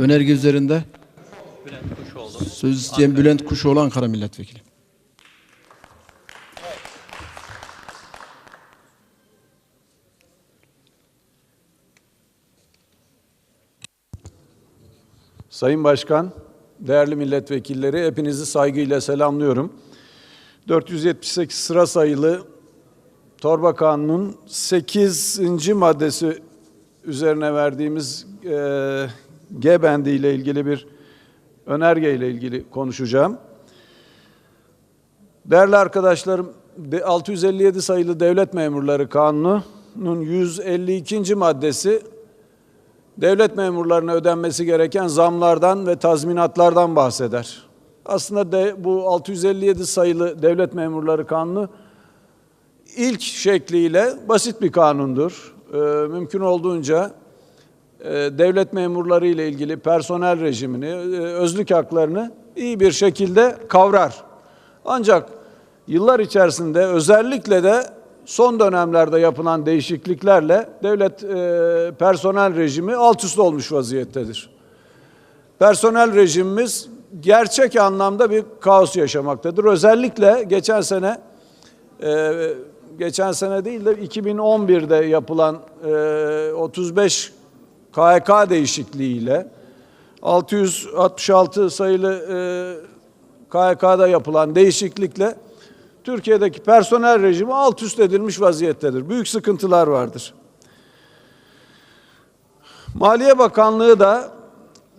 Önerge üzerinde Bülent Kuşoğlu. söz isteyen Bülent Kuşoğlu Ankara Milletvekili. Sayın Başkan, değerli milletvekilleri hepinizi saygıyla selamlıyorum. 478 sıra sayılı Torba Kanunu'nun 8. maddesi üzerine verdiğimiz e, G bendi ile ilgili bir önerge ile ilgili konuşacağım. Değerli arkadaşlarım, de- 657 sayılı Devlet Memurları Kanunu'nun 152. maddesi devlet memurlarına ödenmesi gereken zamlardan ve tazminatlardan bahseder. Aslında de, bu 657 sayılı devlet memurları kanunu ilk şekliyle basit bir kanundur. Ee, mümkün olduğunca devlet memurları ile ilgili personel rejimini, e, özlük haklarını iyi bir şekilde kavrar. Ancak yıllar içerisinde özellikle de son dönemlerde yapılan değişikliklerle devlet e, personel rejimi alt üst olmuş vaziyettedir. Personel rejimimiz gerçek anlamda bir kaos yaşamaktadır. Özellikle geçen sene e, geçen sene değil de 2011'de yapılan e, 35 KHK değişikliğiyle 666 sayılı e, KHK'da yapılan değişiklikle Türkiye'deki personel rejimi alt üst edilmiş vaziyettedir. Büyük sıkıntılar vardır. Maliye Bakanlığı da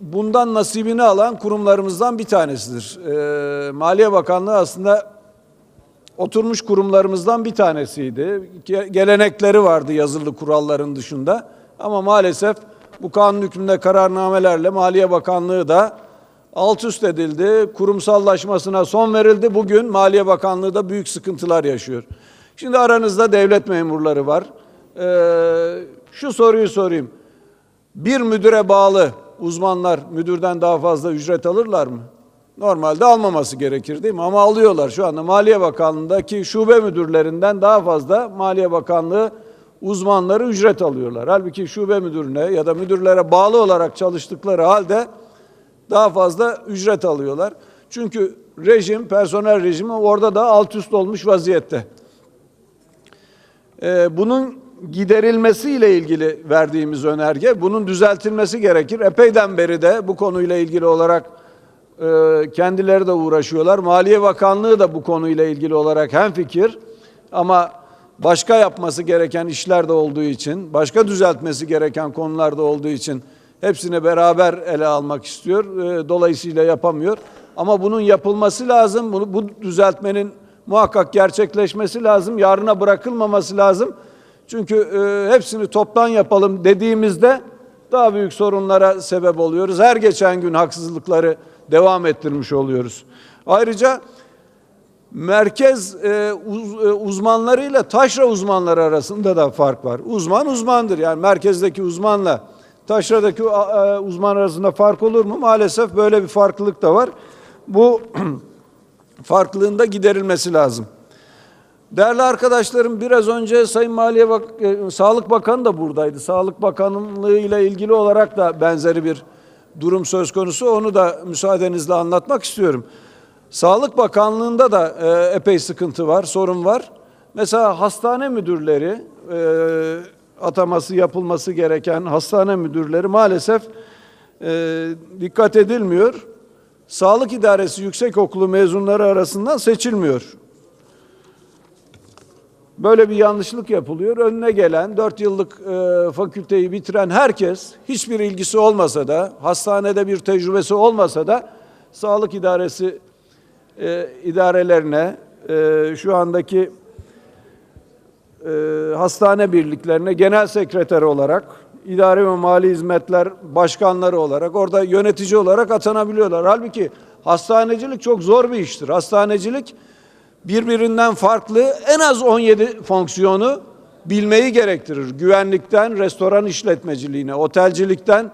bundan nasibini alan kurumlarımızdan bir tanesidir. Ee, Maliye Bakanlığı aslında oturmuş kurumlarımızdan bir tanesiydi. Ge- Gelenekleri vardı yazılı kuralların dışında. Ama maalesef bu kanun hükmünde kararnamelerle Maliye Bakanlığı da alt üst edildi. Kurumsallaşmasına son verildi. Bugün Maliye Bakanlığı da büyük sıkıntılar yaşıyor. Şimdi aranızda devlet memurları var. Ee, şu soruyu sorayım. Bir müdüre bağlı uzmanlar müdürden daha fazla ücret alırlar mı? Normalde almaması gerekir değil mi? Ama alıyorlar şu anda Maliye Bakanlığı'ndaki şube müdürlerinden daha fazla Maliye Bakanlığı uzmanları ücret alıyorlar. Halbuki şube müdürüne ya da müdürlere bağlı olarak çalıştıkları halde daha fazla ücret alıyorlar. Çünkü rejim, personel rejimi orada da alt üst olmuş vaziyette. Ee, bunun giderilmesiyle ilgili verdiğimiz önerge, bunun düzeltilmesi gerekir. Epeyden beri de bu konuyla ilgili olarak e, kendileri de uğraşıyorlar. Maliye Bakanlığı da bu konuyla ilgili olarak hemfikir. Ama başka yapması gereken işler de olduğu için, başka düzeltmesi gereken konularda olduğu için hepsini beraber ele almak istiyor. E, Dolayısıyla yapamıyor. Ama bunun yapılması lazım. Bunu, bu düzeltmenin muhakkak gerçekleşmesi lazım. Yarına bırakılmaması lazım. Çünkü e, hepsini toptan yapalım dediğimizde daha büyük sorunlara sebep oluyoruz. Her geçen gün haksızlıkları devam ettirmiş oluyoruz. Ayrıca merkez e, e, uzmanlarıyla taşra uzmanları arasında da fark var. Uzman uzmandır. Yani merkezdeki uzmanla taşradaki e, uzman arasında fark olur mu? Maalesef böyle bir farklılık da var. Bu farklılığın da giderilmesi lazım. Değerli arkadaşlarım biraz önce Sayın Maliye Bak Sağlık Bakanı da buradaydı. Sağlık Bakanlığı ile ilgili olarak da benzeri bir durum söz konusu. Onu da müsaadenizle anlatmak istiyorum. Sağlık Bakanlığı'nda da e, epey sıkıntı var, sorun var. Mesela hastane müdürleri e, ataması yapılması gereken hastane müdürleri maalesef e, dikkat edilmiyor. Sağlık İdaresi Yüksekokulu mezunları arasından seçilmiyor. Böyle bir yanlışlık yapılıyor. Önüne gelen 4 yıllık e, fakülteyi bitiren herkes hiçbir ilgisi olmasa da, hastanede bir tecrübesi olmasa da sağlık idaresi e, idarelerine, e, şu andaki e, hastane birliklerine genel sekreter olarak, idare ve mali hizmetler başkanları olarak, orada yönetici olarak atanabiliyorlar. Halbuki hastanecilik çok zor bir iştir. Hastanecilik birbirinden farklı en az 17 fonksiyonu bilmeyi gerektirir. Güvenlikten restoran işletmeciliğine, otelcilikten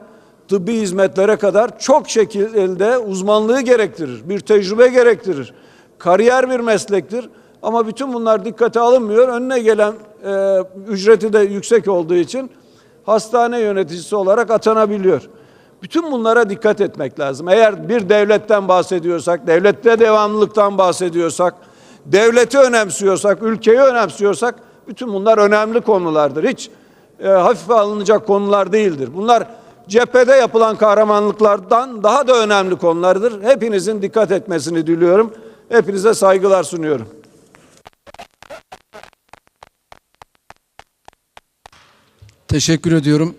tıbbi hizmetlere kadar çok şekilde uzmanlığı gerektirir. Bir tecrübe gerektirir. Kariyer bir meslektir. Ama bütün bunlar dikkate alınmıyor. Önüne gelen e, ücreti de yüksek olduğu için hastane yöneticisi olarak atanabiliyor. Bütün bunlara dikkat etmek lazım. Eğer bir devletten bahsediyorsak, devlette devamlılıktan bahsediyorsak, devleti önemsiyorsak, ülkeyi önemsiyorsak bütün bunlar önemli konulardır. Hiç e, hafife alınacak konular değildir. Bunlar cephede yapılan kahramanlıklardan daha da önemli konulardır. Hepinizin dikkat etmesini diliyorum. Hepinize saygılar sunuyorum. Teşekkür ediyorum.